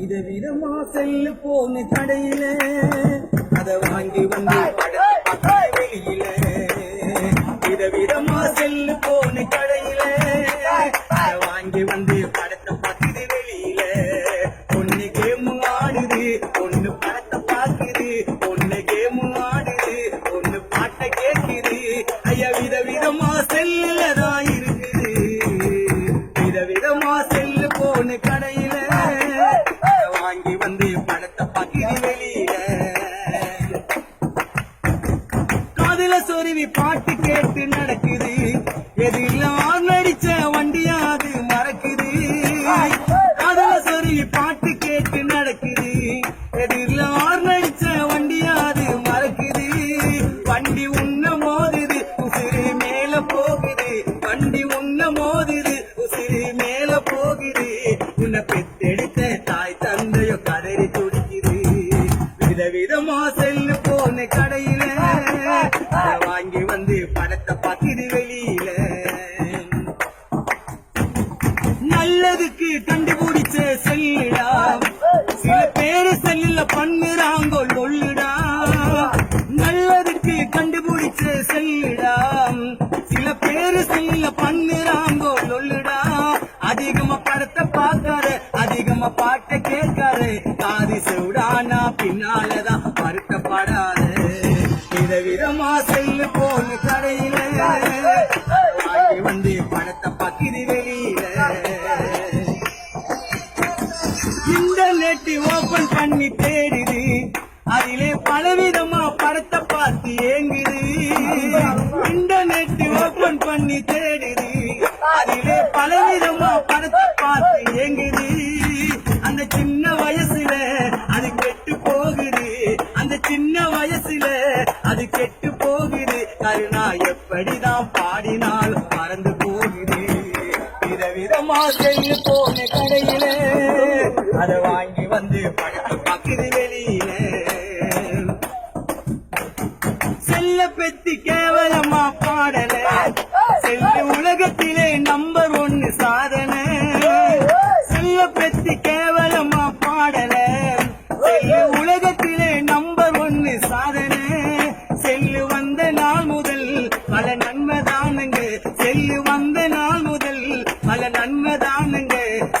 விதவிதமா செல்லு போன கடையில அத வாங்கி வந்து வெளியில. விதவிதமா செல்லு போன கடையில போகுது. உன்னை பெத்தெடுத்த தாய் தந்தையோ கதறி துடிக்குது. விதவிதமா செல்லு போன கடையில வாங்கி வந்து படத்தை பார்க்குது வெளியில. நல்லதுக்கு கண்டுபிடிச்ச செல்லுடா. சில பேரு செல்லுல பண்ணுறாங்கோ லொல்லுடா நல்லதுக்கு கண்டுபிடிச்ச செல்லுடா. சில பேரு செல்லுல பண்ணுறாங்கோ சொல்லுடா. அதிகமா நம்ம பாட்டை கேட்காரு காது செவிடானா பின்னாலதான் வருத்தப்படாத. விதவிதமா செல்லு போன கடையில. வந்து படத்தை பக்கிரி வெளியில. இன்டர்நெட் ஓபன் பண்ணி தேடுது. அதிலே பலவிதமா படத்தை பார்த்து ஏங்குது. இன்டர்நெட் ஓபன் பண்ணி தேடுது. அதிலே பலவிதமா கெட்டு போகுது. கருணா எப்படிதான் பாடினாலும் மறந்து போகுது. விதவிதமா செல்லு போன கடையில அத வாங்கி வந்து படத்தை பார்க்குது வெளியில. செல்ல பெத்தி கேவலமா பாடல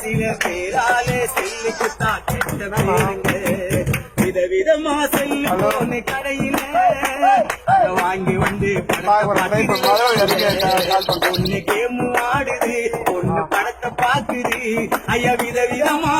சில பேராலே செல்லுக்கு தான் கெட்ட பேருங்க விதவிதமா செல்லு கடையில. வாங்கி வந்து ஒண்ணு கேம் ஆடுது ஒண்ணு படத்தை பார்க்குது. ஐயா விதவிதமா